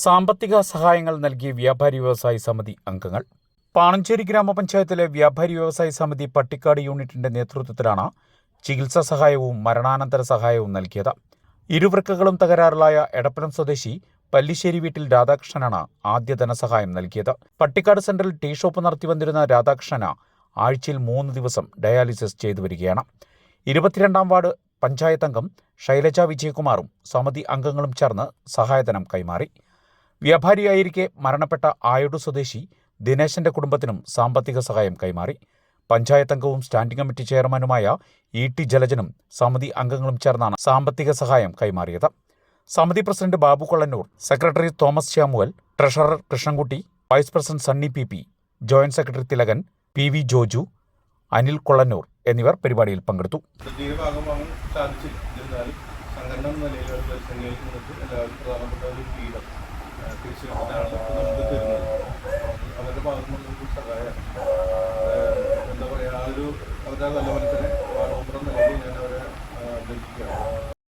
സാമ്പത്തിക സഹായങ്ങൾ നൽകി വ്യാപാരി വ്യവസായി സമിതി അംഗങ്ങൾ. പാണഞ്ചേരി ഗ്രാമപഞ്ചായത്തിലെ വ്യാപാരി വ്യവസായി സമിതി പട്ടിക്കാട് യൂണിറ്റിന്റെ നേതൃത്വത്തിലാണ് ചികിത്സാ സഹായവും മരണാനന്തര സഹായവും നൽകിയത്. ഇരുവൃക്കകളും തകരാറിലായ എടപ്പലം സ്വദേശി പല്ലിശ്ശേരി വീട്ടിൽ രാധാകൃഷ്ണനാണ് ആദ്യ ധനസഹായം നൽകിയത്. പട്ടിക്കാട് സെന്ററിൽ ടീ ഷോപ്പ് നടത്തി വന്നിരുന്ന രാധാകൃഷ്ണന് ആഴ്ചയിൽ മൂന്ന് ദിവസം ഡയാലിസിസ് ചെയ്തു വരികയാണ്. ഇരുപത്തിരണ്ടാം വാർഡ് പഞ്ചായത്ത് അംഗം ശൈലജ വിജയകുമാറും സമിതി അംഗങ്ങളും ചേർന്ന് സഹായധനം കൈമാറി. വ്യാപാരിയായിരിക്കെ മരണപ്പെട്ട ആയോട് സ്വദേശി ദിനേശന്റെ കുടുംബത്തിനും സാമ്പത്തിക സഹായം കൈമാറി. പഞ്ചായത്ത് അംഗവും സ്റ്റാൻഡിംഗ് കമ്മിറ്റി ചെയർമാനുമായ ഇ ടി ജലജനും സമിതി അംഗങ്ങളും ചേർന്നാണ് സാമ്പത്തിക സഹായം കൈമാറിയത്. സമിതി president Babu Kollannur secretary Thomas Samuel treasurer Krishnankutty vice president Sunny P P joint secretary Thilakan P V Joju Anil Kollannur എന്നിവർ പരിപാടിയിൽ പങ്കെടുത്തു. സാധിച്ചിരുന്നാലും സംഘടന തിരിച്ചു കിട്ടാനാണ് നമുക്ക് തരുന്നത്. അവരുടെ ഭാഗത്തുനിന്ന് സഹായം എന്താ പറയുക ആ ഒരു അവരുടെ നല്ല മനസ്സിനെ